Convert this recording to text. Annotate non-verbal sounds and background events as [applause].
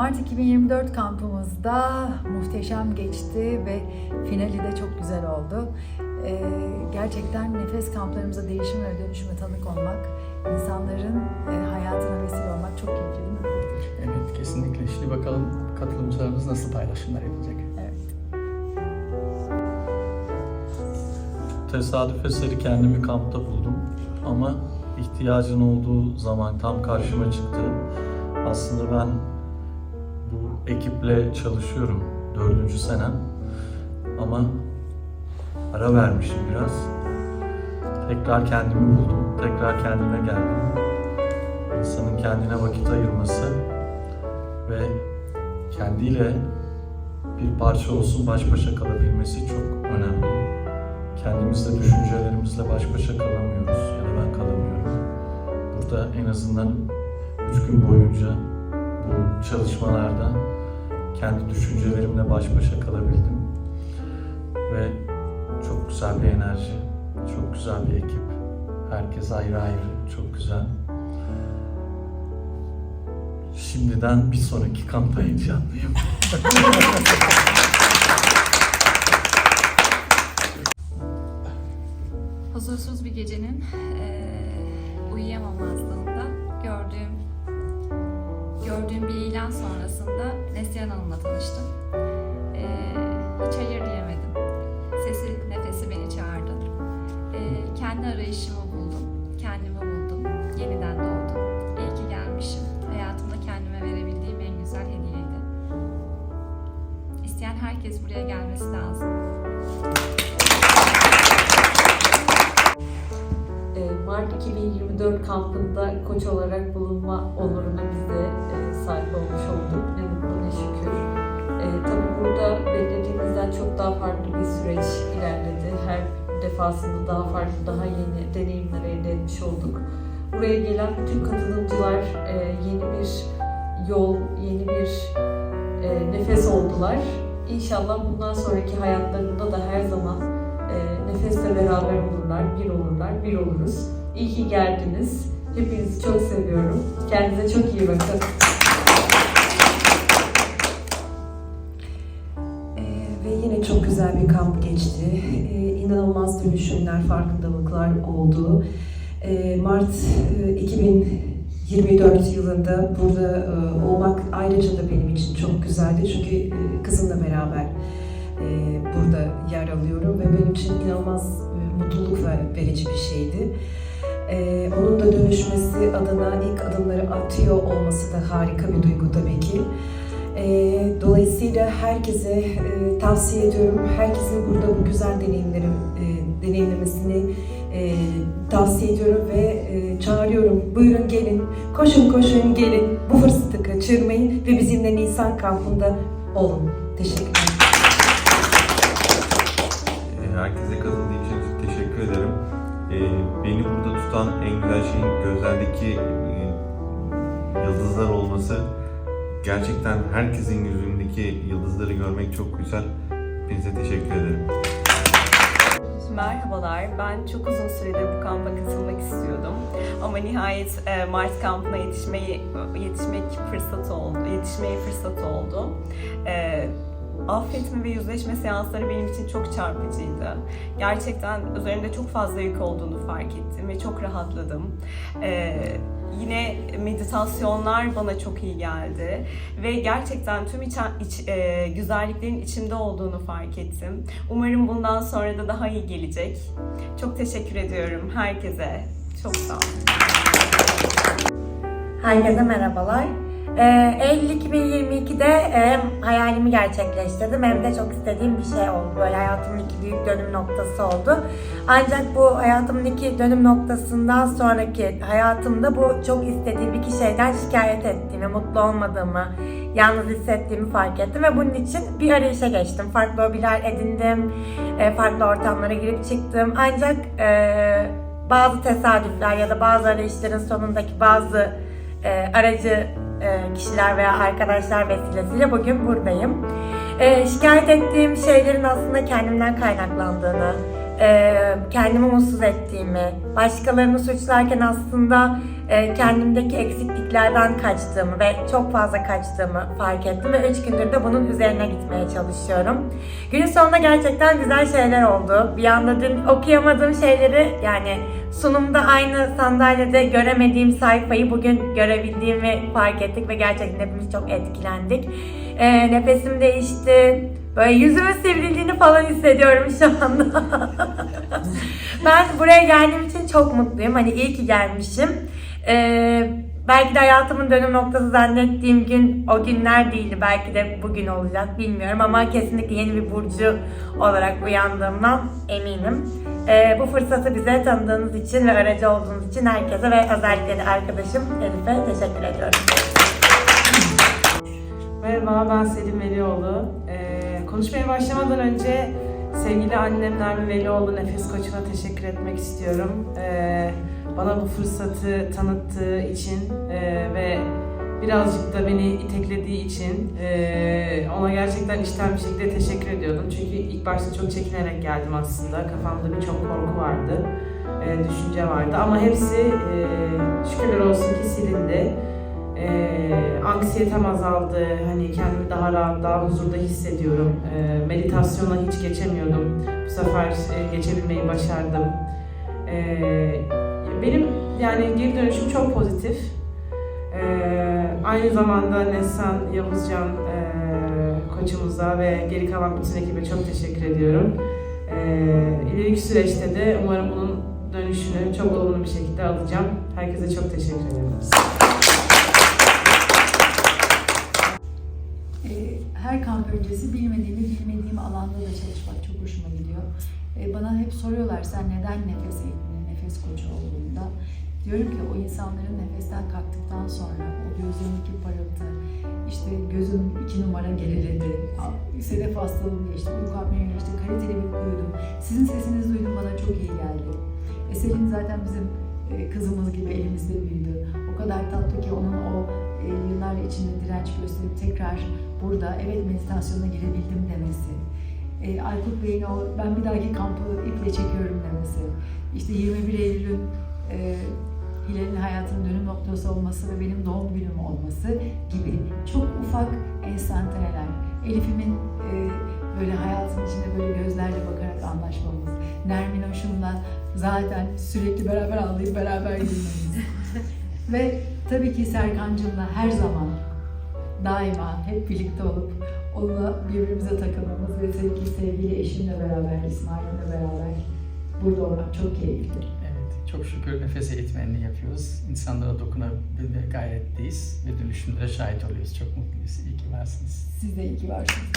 Mart 2024 kampımızda muhteşem geçti ve finali de çok güzel oldu. Ee, gerçekten nefes kamplarımıza değişim ve dönüşüme tanık olmak, insanların e, hayatına vesile olmak çok keyifli değil mi? Evet kesinlikle. Şimdi bakalım katılımcılarımız nasıl paylaşımlar yapacak. Evet. Tesadüf eseri kendimi kampta buldum ama ihtiyacın olduğu zaman tam karşıma çıktı. Aslında ben ekiple çalışıyorum dördüncü senem ama ara vermişim biraz. Tekrar kendimi buldum, tekrar kendime geldim. İnsanın kendine vakit ayırması ve kendiyle bir parça olsun baş başa kalabilmesi çok önemli kendimizle, düşüncelerimizle baş başa kalamıyoruz ya da ben kalamıyorum. Burada en azından üç gün boyunca bu çalışmalarda kendi düşüncelerimle baş başa kalabildim. Ve çok güzel bir enerji, çok güzel bir ekip. Herkes ayrı ayrı, çok güzel. Şimdiden bir sonraki kampta heyecanlıyım. [laughs] Huzursuz bir gecenin uyuyamamazlığında gördüğüm gördüğüm bir ilan sonrasında Neslihan Hanım'la tanıştım. Eee, hiç hayır diyemedim. Sesi nefesi beni çağırdı. Eee, kendi arayışımı buldum. Kendimi buldum. Yeniden doğdum. İyi ki gelmişim. Hayatımda kendime verebildiğim en güzel hediyeydi. İsteyen herkes buraya gelmesi lazım. E, Mart 2024 kampında koç olarak bulunma onuruna biz defasında daha farklı, daha yeni deneyimler elde etmiş olduk. Buraya gelen bütün katılımcılar e, yeni bir yol, yeni bir e, nefes oldular. İnşallah bundan sonraki hayatlarında da her zaman e, nefesle beraber olurlar, bir olurlar, bir oluruz. İyi ki geldiniz. Hepinizi çok seviyorum. Kendinize çok iyi bakın. Çok güzel bir kamp geçti. Ee, inanılmaz dönüşümler, farkındalıklar oldu. Ee, Mart e, 2024 yılında burada e, olmak ayrıca da benim için çok güzeldi. Çünkü e, kızımla beraber e, burada yer alıyorum ve benim için inanılmaz e, mutluluk ver- verici bir şeydi. Ee, onun da dönüşmesi adına ilk adımları atıyor olması da harika bir duygu tabii ki. Ee, dolayısıyla herkese e, tavsiye ediyorum. Herkesin burada bu güzel deneyimleri e, deneyimlemesini e, tavsiye ediyorum ve e, çağırıyorum. Buyurun gelin, koşun koşun gelin. Bu fırsatı kaçırmayın ve bizimle Nisan kampında olun. Teşekkür ederim. Herkese katıldığı için teşekkür ederim. Ee, Beni burada tutan en güzel şeyin gözlerdeki e, yıldızlar olması. Gerçekten herkesin yüzündeki yıldızları görmek çok güzel. Hepinize teşekkür ederim. Merhabalar, ben çok uzun süredir bu kampa katılmak istiyordum. Ama nihayet e, Mart kampına yetişmeyi yetişmek fırsatı oldu, yetişmeye fırsat oldu. E, affetme ve yüzleşme seansları benim için çok çarpıcıydı. Gerçekten üzerinde çok fazla yük olduğunu fark ettim ve çok rahatladım. E, yine meditasyonlar bana çok iyi geldi ve gerçekten tüm içen, iç, e, güzelliklerin içimde olduğunu fark ettim. Umarım bundan sonra da daha iyi gelecek. Çok teşekkür ediyorum herkese. Çok sağ olun. Herkese merhabalar. Ee, Eylül 2022'de hem hayalimi gerçekleştirdim hem de çok istediğim bir şey oldu. Böyle hayatımdaki büyük dönüm noktası oldu. Ancak bu hayatımdaki dönüm noktasından sonraki hayatımda bu çok istediğim iki şeyden şikayet ettiğimi, mutlu olmadığımı, yalnız hissettiğimi fark ettim ve bunun için bir arayışa geçtim. Farklı hobiler edindim, e, farklı ortamlara girip çıktım. Ancak e, bazı tesadüfler ya da bazı arayışların sonundaki bazı e, aracı e, kişiler veya arkadaşlar vesilesiyle bugün buradayım. E, şikayet ettiğim şeylerin aslında kendimden kaynaklandığını, e, kendimi mutsuz ettiğimi, başkalarını suçlarken aslında kendimdeki eksikliklerden kaçtığımı ve çok fazla kaçtığımı fark ettim ve 3 gündür de bunun üzerine gitmeye çalışıyorum. Günün sonunda gerçekten güzel şeyler oldu. Bir anda dün okuyamadığım şeyleri yani sunumda aynı sandalyede göremediğim sayfayı bugün görebildiğimi fark ettik ve gerçekten hepimiz çok etkilendik. E, nefesim değişti. Böyle yüzümün sivrildiğini falan hissediyorum şu anda. [laughs] ben buraya geldiğim için çok mutluyum. Hani iyi ki gelmişim. Ee, belki de hayatımın dönüm noktası zannettiğim gün o günler değildi. Belki de bugün olacak bilmiyorum ama kesinlikle yeni bir burcu olarak uyandığımdan eminim. Ee, bu fırsatı bize tanıdığınız için ve aracı olduğunuz için herkese ve özellikle de arkadaşım Elif'e teşekkür ediyorum. Merhaba, ben Selim Velioğlu. Ee, konuşmaya başlamadan önce sevgili annem Nermin Velioğlu Nefes Koçu'na teşekkür etmek istiyorum. Ee, bana bu fırsatı tanıttığı için e, ve birazcık da beni iteklediği için e, ona gerçekten içten bir şekilde teşekkür ediyordum. Çünkü ilk başta çok çekinerek geldim aslında. Kafamda birçok korku vardı, e, düşünce vardı ama hepsi e, şükürler olsun ki silindi. Ee, anksiyetem azaldı. Hani kendimi daha rahat, daha huzurda hissediyorum. Ee, meditasyona hiç geçemiyordum. Bu sefer e, geçebilmeyi başardım. Ee, benim yani geri dönüşüm çok pozitif. Ee, aynı zamanda Neslihan Yavuzcan e, koçumuza ve geri kalan bütün ekibe çok teşekkür ediyorum. Ee, ileriki süreçte de umarım bunun dönüşünü çok olumlu bir şekilde alacağım. Herkese çok teşekkür ederim. Her kamp öncesi bilmediğimi bilmediğim alanda da çalışmak çok hoşuma gidiyor. Ee, Bana hep soruyorlar sen neden nefes eğitmeni, nefes koçu olduğunda. Diyorum ki o insanların nefesten kalktıktan sonra o gözlerindeki parıltı, işte gözüm iki numara geriledi, sedef hastalığım geçti, uyku apnea geçti, kaliteli bir uyudum. Sizin sesinizi duydum bana çok iyi geldi. E Selin zaten bizim e, kızımız gibi elimizde büyüdü. O kadar tatlı ki onun o e, yıllar içinde direnç gösterip tekrar burada evet meditasyona girebildim demesi. E, Aykut Bey'in o ben bir dahaki kampı iple çekiyorum demesi. İşte 21 Eylül'ün e, Hilal'in hayatının dönüm noktası olması ve benim doğum günüm olması gibi çok ufak enstantaneler. Elif'imin e, böyle hayatın içinde böyle gözlerle bakarak anlaşmamız. Nermin Hoşum'la zaten sürekli beraber ağlayıp beraber gülmemiz. [laughs] ve tabii ki Serkan'cığımla her zaman daima hep birlikte olup onunla birbirimize takılmamız ve sevgili, sevgili eşimle beraber, İsmail'imle beraber burada olmak çok keyifli. Evet, çok şükür nefes eğitmenliği yapıyoruz. İnsanlara dokunabilme gayretteyiz ve dönüşümlere şahit oluyoruz. Çok mutluyuz. İyi ki varsınız. Siz de iyi ki varsınız.